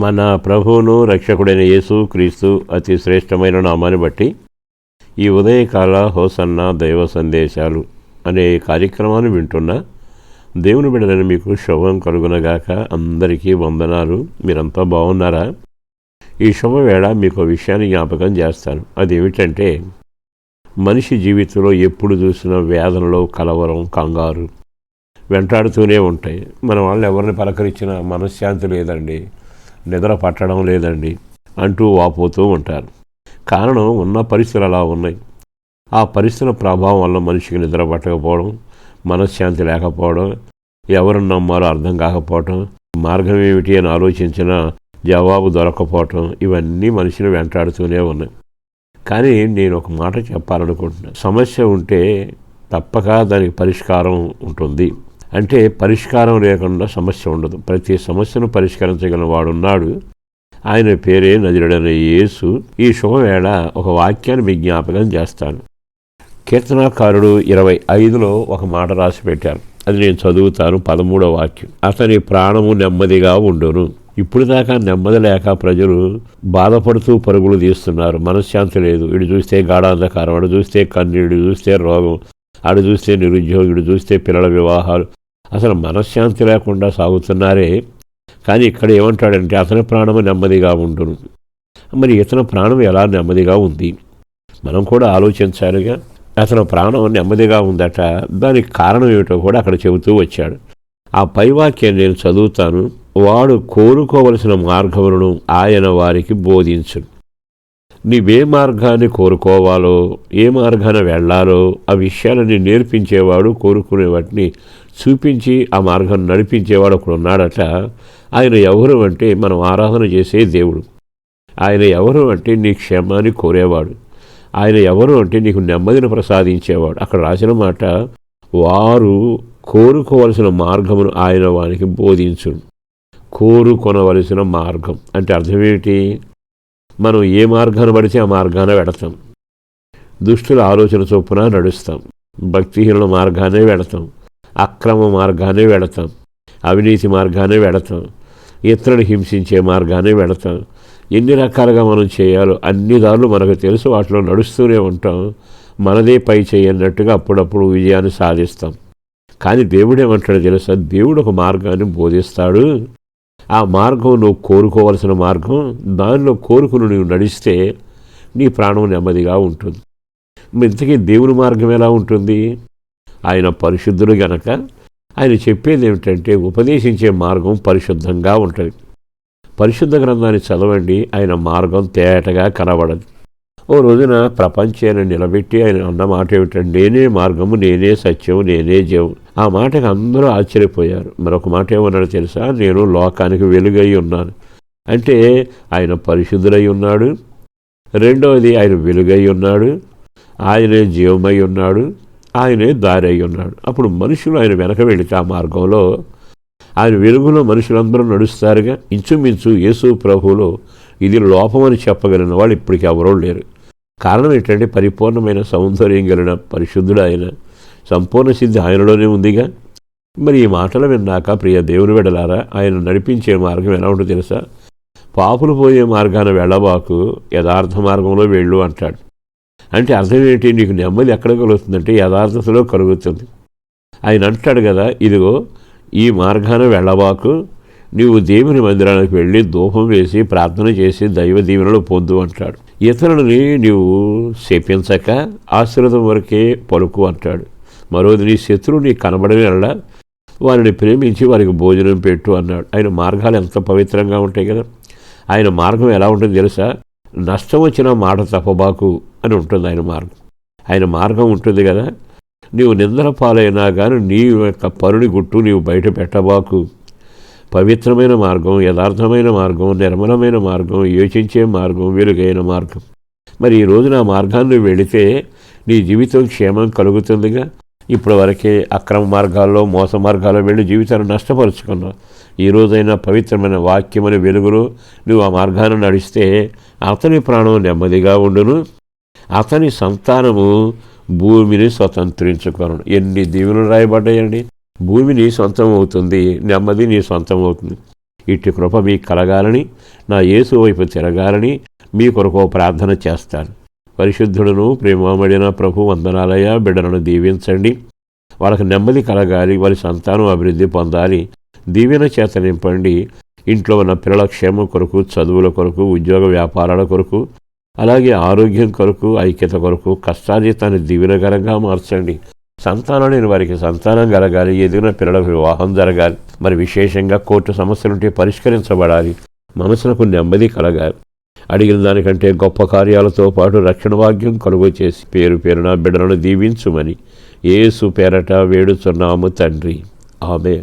మన ప్రభువును రక్షకుడైన యేసు క్రీస్తు అతి శ్రేష్టమైన నామాన్ని బట్టి ఈ ఉదయకాల హోసన్న దైవ సందేశాలు అనే కార్యక్రమాన్ని వింటున్న దేవుని బిడ్డలను మీకు శుభం కలుగునగాక అందరికీ వందనాలు. మీరంతా బాగున్నారా? ఈ శుభవేళ మీకు ఒక విషయాన్ని జ్ఞాపకం చేస్తాను. అదేమిటంటే మనిషి జీవితంలో ఎప్పుడు చూసిన వేదనలో కలవరం కంగారు వెంటాడుతూనే ఉంటాయి. మన వాళ్ళు ఎవరిని పలకరించినా మనశ్శాంతి లేదండి. నిద్ర పట్టడం లేదండి అంటూ వాపోతూ ఉంటారు. కారణం ఉన్న పరిస్థితులు అలా ఉన్నాయి. ఆ పరిస్థితుల ప్రభావం వల్ల మనిషికి నిద్ర పట్టకపోవడం మనశ్శాంతి లేకపోవడం ఎవరు నమ్మారో అర్థం కాకపోవటం మార్గం ఏమిటి అని ఆలోచించిన జవాబు దొరకపోవటం ఇవన్నీ మనిషిని వెంటాడుతూనే ఉన్నాయి. కానీ నేను ఒక మాట చెప్పాలనుకుంటున్నాను సమస్య ఉంటే తప్పక దానికి పరిష్కారం ఉంటుంది. అంటే పరిష్కారం లేకుండా సమస్య ఉండదు. ప్రతి సమస్యను పరిష్కరించగల వాడున్నాడు. ఆయన పేరే నజరుడైన యేసు. ఈ శుభవేళ ఒక వాక్యాన్ని విజ్ఞాపకం చేస్తాను. కీర్తనాకారుడు ఇరవై ఐదులో ఒక మాట రాసి పెట్టారు. అది నేను చదువుతాను పదమూడో వాక్యం. అతని ప్రాణము నెమ్మదిగా ఉండును. ఇప్పుడు దాకా నెమ్మది లేక ప్రజలు బాధపడుతూ పరుగులు తీస్తున్నారు. మనశ్శాంతి లేదు. ఇటు చూస్తే గాఢాంధకారం అటు చూస్తే కన్నీడు చూస్తే రోగం అటు చూస్తే నిరుద్యోగం ఇటు చూస్తే పిల్లల వివాహాలు. అసలు మనశ్శాంతి లేకుండా సాగుతున్నారే. కానీ ఇక్కడ ఏమంటాడంటే అతని ప్రాణము నెమ్మదిగా ఉండును. మరి ఇతని ప్రాణం ఎలా నెమ్మదిగా ఉంది? మనం కూడా ఆలోచించాలిగా. అతని ప్రాణం నెమ్మదిగా ఉందట. దానికి కారణం ఏమిటో కూడా అక్కడ చెబుతూ వచ్చాడు. ఆ పైవాక్యం నేను చదువుతాను. వాడు కోరుకోవలసిన మార్గములను ఆయన వారికి బోధించు నీవే మార్గాన్ని కోరుకోవాలో ఏ మార్గాన వెళ్ళాలో ఆ విషయాలని నేర్పించేవాడు కోరుకునే వాటిని చూపించి ఆ మార్గం నడిపించేవాడు ఒకడు ఉన్నాడట. ఆయన ఎవరు అంటే మనం ఆరాధన చేసే దేవుడు. ఆయన ఎవరు అంటే నీ క్షేమాన్ని కోరేవాడు. ఆయన ఎవరు అంటే నీకు నెమ్మదిని ప్రసాదించేవాడు. అక్కడ రాసిన మాట వారు కోరుకోవలసిన మార్గమును ఆయన వానికి బోధించు కోరుకొనవలసిన మార్గం అంటే అర్థమేమిటి మనం ఏ మార్గాన్ని పడితే ఆ మార్గాన వెడతాం దుష్టుల ఆలోచన చొప్పున నడుస్తాం. భక్తిహీనుల మార్గానే వెడతాం అక్రమ మార్గానే వెడతాం అవినీతి మార్గానే వెడతాం ఇతరులు హింసించే మార్గానే వెడతాం ఎన్ని రకాలుగా మనం చేయాలో అన్ని దారులు మనకు తెలుసు. వాటిలో నడుస్తూనే ఉంటాం. మనదే పై చేయన్నట్టుగా అప్పుడప్పుడు విజయాన్ని సాధిస్తాం. కానీ దేవుడు ఏమంటాడో తెలుసా? దేవుడు ఒక మార్గాన్ని బోధిస్తాడు. ఆ మార్గం నువ్వు కోరుకోవలసిన మార్గం. దానిలో కోరుకుని నువ్వు నడిస్తే నీ ప్రాణం నెమ్మదిగా ఉంటుంది. ఇంతకీ దేవుని మార్గం ఎలా ఉంటుంది? ఆయన పరిశుద్ధుడు గనక. ఆయన చెప్పేది ఏమిటంటే ఉపదేశించే మార్గం పరిశుద్ధంగా ఉంటుంది. పరిశుద్ధ గ్రంథాన్ని చదవండి ఆయన మార్గం తేటగా కనబడదు. ఓ రోజున ప్రపంచాన్ని నిలబెట్టి ఆయన అన్న మాట ఏమిటంటే నేనే మార్గము నేనే సత్యం నేనే జీవం ఆ మాటకు అందరూ ఆశ్చర్యపోయారు. మరొక మాట ఏమన్నాడు తెలుసా? నేను లోకానికి వెలుగై ఉన్నాను. అంటే ఆయన పరిశుద్ధులై ఉన్నాడు. రెండవది ఆయన వెలుగై ఉన్నాడు. ఆయనే జీవమై ఉన్నాడు. ఆయనే దారి అయి ఉన్నాడు. అప్పుడు మనుషులు ఆయన వెనక వెళితే ఆ మార్గంలో ఆయన వెలుగులో మనుషులందరూ నడుస్తారుగా. ఇంచుమించు యేసు ప్రభువులో ఇది లోపమని చెప్పగలిగిన వాళ్ళు ఇప్పటికి ఎవరూ లేరు. కారణం ఏంటంటే పరిపూర్ణమైన సౌందర్యం కలిగిన పరిశుద్ధుడు ఆయన. సంపూర్ణ సిద్ధి ఆయనలోనే ఉందిగా. మరి ఈ మాటలు విన్నాక ప్రియ దేవుని వెడలారా ఆయన నడిపించే మార్గం ఎలా ఉంటుందో తెలుసా? పాపులు పోయే మార్గాన వెళ్ళబాకు యథార్థ మార్గంలో వెళ్ళు అంటాడు. అంటే అర్థం ఏంటి? నీకు నెమ్మది ఎక్కడ కలుగుతుందంటే యథార్థతలో కలుగుతుంది. ఆయన అంటాడు కదా ఇదిగో ఈ మార్గాన వెళ్ళబాకు నీవు దేవుని మందిరానికి వెళ్ళి దూపం వేసి ప్రార్థన చేసి దైవ దీవెనలు పొందు అంటాడు. ఇతరులని నీవు శపించక ఆశీర్వదం వరకే పలుకు అంటాడు. మరోది నీ శత్రువు నీ కనబడని వెళ్ళ వారిని ప్రేమించి వారికి భోజనం పెట్టు అన్నాడు. ఆయన మార్గాలు ఎంత పవిత్రంగా ఉంటాయి కదా? ఆయన మార్గం ఎలా ఉంటుంది తెలుసా? నష్టం వచ్చిన మాట తప్పబాకు అని ఉంటుంది ఆయన మార్గం. ఆయన మార్గం ఉంటుంది కదా. నీవు నిందల పాలైనా కానీ నీ యొక్క పరుని గుట్టు నీవు బయట పెట్టబాకు. పవిత్రమైన మార్గం యథార్థమైన మార్గం నిర్మలమైన మార్గం యోచించే మార్గం వెలుగైన మార్గం. మరి ఈ రోజున ఆ మార్గాన్ని వెళితే నీ జీవితం క్షేమం కలుగుతుందిగా. ఇప్పటి వరకే అక్రమ మార్గాల్లో మోస మార్గాల్లో వెళ్ళి జీవితాన్ని నష్టపరుచుకున్నావు. ఈ రోజైనా పవిత్రమైన వాక్యమని వెలుగులో నువ్వు ఆ మార్గాన్ని నడిస్తే అతని ప్రాణం నెమ్మదిగా ఉండును. అతని సంతానము భూమిని స్వతంత్రించుకోను ఎన్ని దీవులు రాయబడ్డాయండి? భూమి నీ సొంతం అవుతుంది నెమ్మది నీ సొంతం అవుతుంది ఇట్టి కృప మీకు కలగాలని నా యేసు వైపు తిరగాలని మీ కొరకు ప్రార్థన చేస్తాను. పరిశుద్ధుడును ప్రేమమడిన ప్రభు వందనాలయ బిడ్డలను దీవించండి. వాళ్ళకి నెమ్మది కలగాలి వారి సంతానం అభివృద్ధి పొందాలి. దీవెన చేత నింపండి. ఇంట్లో ఉన్న పిల్లల క్షేమం కొరకు చదువుల కొరకు ఉద్యోగ వ్యాపారాల కొరకు అలాగే ఆరోగ్యం కొరకు ఐక్యత కొరకు కష్టాజీతాన్ని దీవెనకరంగా మార్చండి. సంతానం లేని వారికి సంతానం కలగాలి ఎదిగిన పిల్లలకు వివాహం జరగాలి మరి విశేషంగా కోర్టు సమస్యలుంటే పరిష్కరించబడాలి మనసులకు నెమ్మది కలగాలి. అడిగిన దానికంటే గొప్ప కార్యాలతో పాటు రక్షణ వాక్యం కలుగు చేసి పేరు పేరున బిడ్డలను దీవించుమని ఏసు పేరట వేడుచున్నాము తండ్రి. ఆమె